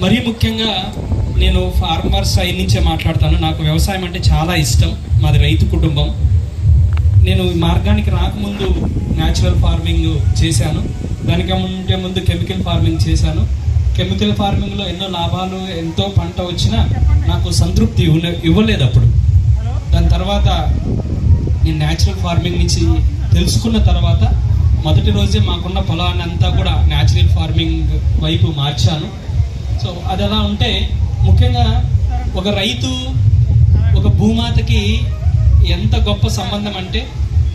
మరీ ముఖ్యంగా నేను ఫార్మర్ సైడ్ నుంచే మాట్లాడతాను. నాకు వ్యవసాయం అంటే చాలా ఇష్టం. మాది రైతు కుటుంబం. నేను ఈ మార్గానికి రాకముందు న్యాచురల్ ఫార్మింగ్ చేశాను. దానికంటే ముందు కెమికల్ ఫార్మింగ్ చేశాను. కెమికల్ ఫార్మింగ్లో ఎన్నో లాభాలు ఎంతో పంట వచ్చినా నాకు సంతృప్తి ఇవ్వలే- ఇవ్వలేదు అప్పుడు. దాని తర్వాత నేను న్యాచురల్ ఫార్మింగ్ నుంచి తెలుసుకున్న తర్వాత మొదటి రోజే మాకున్న పొలాన్ని అంతా కూడా న్యాచురల్ ఫార్మింగ్ వైపు మార్చాను. సో అది ఎలా ఉంటే ముఖ్యంగా ఒక రైతు ఒక భూమాతకి ఎంత గొప్ప సంబంధం అంటే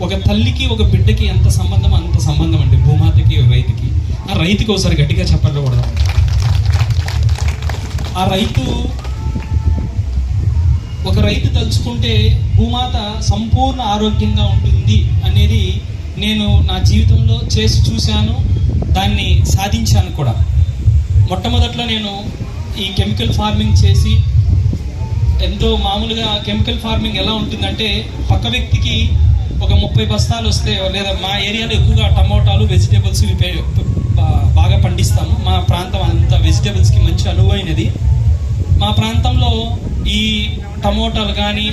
ఒక తల్లికి ఒక బిడ్డకి ఎంత సంబంధం అంత సంబంధం అండి భూమాతకి ఒక రైతుకి. ఆ రైతుకి ఒకసారి గట్టిగా చెప్పకూడదు ఆ రైతు ఒక రైతు తలుచుకుంటే భూమాత సంపూర్ణ ఆరోగ్యంగా ఉంటుంది అనేది నేను నా జీవితంలో చేసి చూశాను దాన్ని సాధించాను కూడా. మొట్టమొదట్లో నేను ఈ కెమికల్ ఫార్మింగ్ చేసి ఎంతో మామూలుగా కెమికల్ ఫార్మింగ్ ఎలా ఉంటుందంటే పక్క వ్యక్తికి ఒక ముప్పై బస్తాలు వస్తే లేదా మా ఏరియాలో ఎక్కువగా టమోటాలు వెజిటేబుల్స్ ఇవి బాగా పండిస్తాము. మా ప్రాంతం అంతా వెజిటేబుల్స్కి మంచి అనువైనది. మా ప్రాంతంలో ఈ టమోటాలు కానీ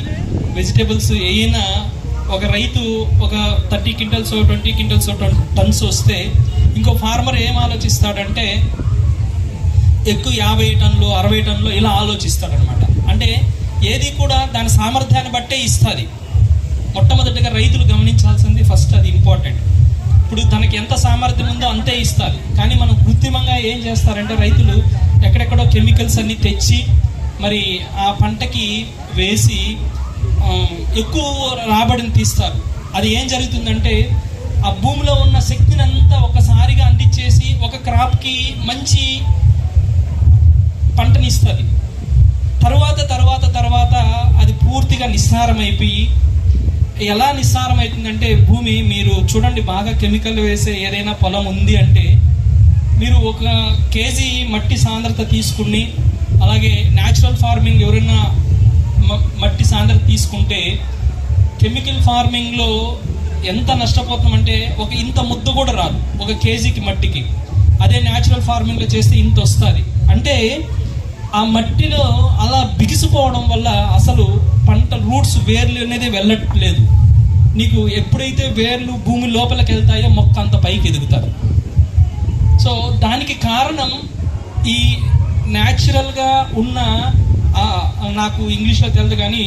వెజిటేబుల్స్ ఏమైనా ఒక రైతు ఒక thirty quintals twenty quintals tons వస్తే ఇంకో ఫార్మర్ ఏం ఆలోచిస్తాడంటే ఎక్కువ యాభై టన్నులు అరవై టన్నులు ఇలా ఆలోచిస్తాడనమాట. అంటే ఏది కూడా దాని సామర్థ్యాన్ని బట్టే ఇస్తుంది. మొట్టమొదటిగా రైతులు గమనించాల్సింది ఫస్ట్ అది ఇంపార్టెంట్. ఇప్పుడు తనకి ఎంత సామర్థ్యం ఉందో అంతే ఇస్తుంది కానీ మనం కృత్రిమంగా ఏం చేస్తారంటే రైతులు ఎక్కడెక్కడో కెమికల్స్ అన్నీ తెచ్చి మరి ఆ పంటకి వేసి ఎక్కువ రాబడిని తీస్తారు. అది ఏం జరుగుతుందంటే ఆ భూమిలో ఉన్న శక్తిని అంతా ఒకసారిగా అందించేసి ఒక క్రాప్కి మంచి పంటని ఇస్తుంది తర్వాత తర్వాత తర్వాత అది పూర్తిగా నిస్సారం అయిపోయి ఎలా నిస్సారం అవుతుందంటే భూమి మీరు చూడండి బాగా కెమికల్ వేసే ఏదైనా పొలం ఉంది అంటే మీరు ఒక కేజీ మట్టి సాంద్రత తీసుకుని అలాగే న్యాచురల్ ఫార్మింగ్ ఎవరైనా మట్టి సాంద్రత తీసుకుంటే కెమికల్ ఫార్మింగ్లో ఎంత నష్టపోతామంటే ఒక ఇంత ముద్ద కూడా రాదు ఒక కేజీకి మట్టికి. అదే న్యాచురల్ ఫార్మింగ్లో చేస్తే ఇంత వస్తుంది అంటే ఆ మట్టిలో అలా బిగిసిపోవడం వల్ల అసలు పంట రూట్స్ వేర్లు అనేది వెళ్ళట్లేదు. నీకు ఎప్పుడైతే వేర్లు భూమి లోపలికి వెళ్తాయో మొక్క అంత పైకి ఎదుగుతారు సో దానికి కారణం ఈ న్యాచురల్గా ఉన్న నాకు ఇంగ్లీష్లో తెలియదు కానీ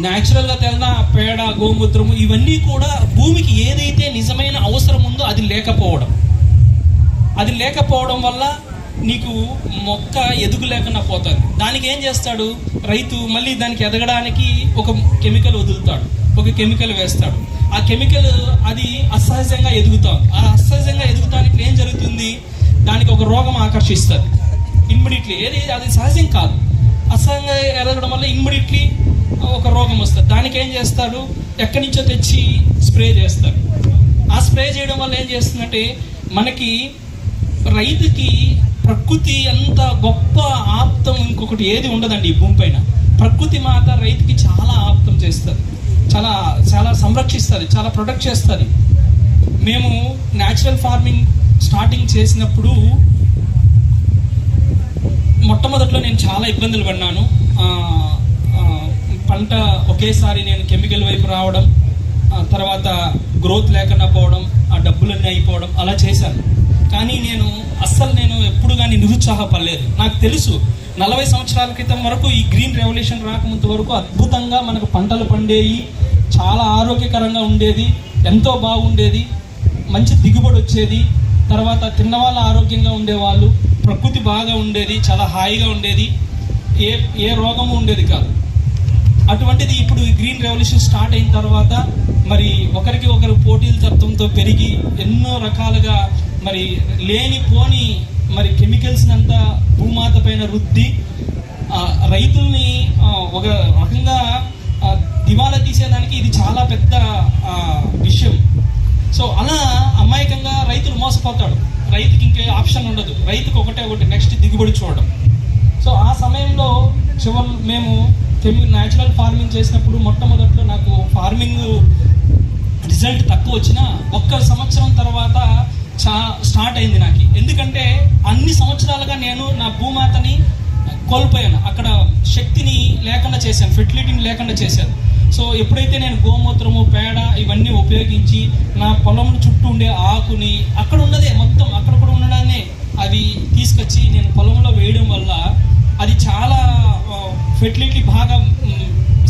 న్యాచురల్గా తెలిన పేడ గోమూత్రము ఇవన్నీ కూడా భూమికి ఏదైతే నిజమైన అవసరం ఉందో అది లేకపోవడం. అది లేకపోవడం వల్ల నీకు మొక్క ఎదుగులేకుండా పోతుంది దానికి ఏం చేస్తాడు? రైతు మళ్ళీ దానికి ఎదగడానికి ఒక కెమికల్ వదులుతాడు. ఒక కెమికల్ వేస్తాడు. ఆ కెమికల్ అది అసహజంగా ఎదుగుతాం. ఆ అసహజంగా ఎదుగుతానికి ఏం జరుగుతుంది? దానికి ఒక రోగం ఆకర్షిస్తుంది. ఇమ్మీడియట్లీ ఏది? అది సహజం కాదు. అసహజంగా ఎదగడం వల్ల ఇమ్మీడియట్లీ ఒక రోగం వస్తుంది. దానికి ఏం చేస్తాడు? ఎక్కడి నుంచో తెచ్చి స్ప్రే చేస్తారు ఆ స్ప్రే చేయడం వల్ల ఏం చేస్తుందంటే మనకి రైతుకి ప్రకృతి అంత గొప్ప ఆప్తం ఇంకొకటి ఏది ఉండదండి ఈ భూమి పైన. ప్రకృతి మాత రైతుకి చాలా ఆప్తం చేస్తుంది చాలా చాలా సంరక్షిస్తుంది చాలా ప్రొటెక్ట్ చేస్తుంది మేము న్యాచురల్ ఫార్మింగ్ స్టార్టింగ్ చేసినప్పుడు మొట్టమొదట్లో నేను చాలా ఇబ్బందులు పడినాను పంట ఒకేసారి నేను కెమికల్ వైపు రావడం తర్వాత గ్రోత్ లేకుండా పోవడం ఆ డబ్బులన్నీ అయిపోవడం అలా చేశాను. ఉత్సాహపడలేదు. నాకు తెలుసు నలభై సంవత్సరాల క్రితం వరకు ఈ గ్రీన్ రెవల్యూషన్ రాకముందు వరకు అద్భుతంగా మనకు పంటలు పండేవి చాలా ఆరోగ్యకరంగా ఉండేది ఎంతో బాగుండేది మంచి దిగుబడి వచ్చేది తర్వాత తిన్నవాళ్ళు ఆరోగ్యంగా ఉండేవాళ్ళు ప్రకృతి బాగా ఉండేది చాలా హాయిగా ఉండేది ఏ ఏ రోగము ఉండేది కాదు. అటువంటిది ఇప్పుడు ఈ గ్రీన్ రెవల్యూషన్ స్టార్ట్ అయిన తర్వాత మరి ఒకరికి ఒకరు పోటీల తత్వంతో పెరిగి ఎన్నో రకాలుగా మరి లేని పోని మరి కెమికల్స్ అంతా భూమాత పైన రుద్ది రైతుల్ని ఒక రకంగా దివాలా తీసేదానికి ఇది చాలా పెద్ద విషయం. సో అలా అమాయకంగా రైతులు మోసపోతాడు. రైతుకి ఇంకే ఆప్షన్ ఉండదు. రైతుకు ఒకటే ఒకటి నెక్స్ట్ దిగుబడి చూడడం. సో ఆ సమయంలో చివరి మేము కెమి న్యాచురల్ ఫార్మింగ్ చేసినప్పుడు మొట్టమొదట్లో నాకు ఫార్మింగ్ రిజల్ట్ తక్కువ వచ్చిన ఒక్క సంవత్సరం తర్వాత స్టార్ట్ అయింది నాకు. ఎందుకంటే అన్ని సంవత్సరాలుగా నేను నా భూమాతని కోల్పోయాను. అక్కడ శక్తిని లేకుండా చేశాను ఫెర్టిలిటీని లేకుండా చేశాను. సో ఎప్పుడైతే నేను గోమూత్రము పేడ ఇవన్నీ ఉపయోగించి నా పొలం చుట్టూ ఉండే ఆకుని అక్కడ ఉన్నదే మొత్తం అక్కడ కూడా ఉండడాన్ని అవి తీసుకొచ్చి నేను పొలంలో వేయడం వల్ల అది చాలా ఫెర్టిలిటీ బాగా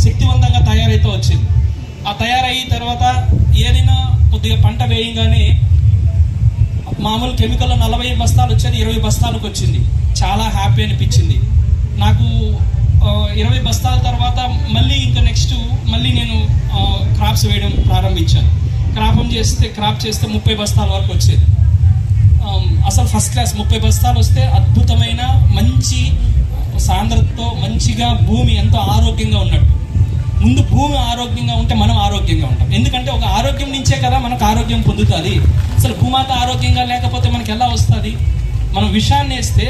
శక్తివంతంగా తయారైతే వచ్చింది. ఆ తయారయ్యి తర్వాత ఏదైనా కొద్దిగా పంట వేయంగానే మామూలు కెమికల్ నలభై బస్తాలు వచ్చేది ఇరవై బస్తాలకు వచ్చింది. చాలా హ్యాపీ అనిపించింది. నాకు ఇరవై బస్తాల తర్వాత మళ్ళీ ఇంకా నెక్స్ట్ మళ్ళీ నేను క్రాప్స్ వేయడం ప్రారంభించాను. క్రాపం చేస్తే క్రాప్ చేస్తే ముప్పై బస్తాల వరకు వచ్చేది. అసలు ఫస్ట్ క్లాస్ ముప్పై బస్తాలు వస్తే అద్భుతమైన మంచి సాంద్రతతో మంచిగా భూమి ఎంతో ఆరోగ్యంగా ఉన్నట్టు. ముందు భూమి ఆరోగ్యంగా ఉంటే మనం ఆరోగ్యంగా ఉంటాం. ఎందుకంటే ఒక ఆరోగ్యం నుంచే కదా మనకు ఆరోగ్యం పొందుతుంది. అసలు భూమాత ఆరోగ్యంగా లేకపోతే మనకి ఎలా వస్తుంది? మనం విషాన్ని వేస్తే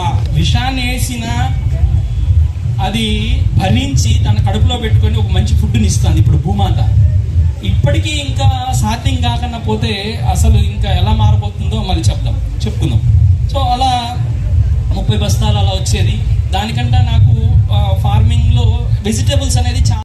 ఆ విషాన్ని వేసిన అది భరించి తన కడుపులో పెట్టుకొని ఒక మంచి ఫుడ్ని ఇస్తుంది ఇప్పుడు భూమాత. ఇప్పటికీ ఇంకా సాధ్యం కాకుండా పోతే అసలు ఇంకా ఎలా మారబోతుందో మళ్ళీ చెప్దాం. చెప్పుకుందాం. సో అలా ముప్పై బస్తాలు అలా వచ్చేది. దానికంటే నాకు ఫార్మింగ్లో వెజిటేబుల్స్ అనేది చాలా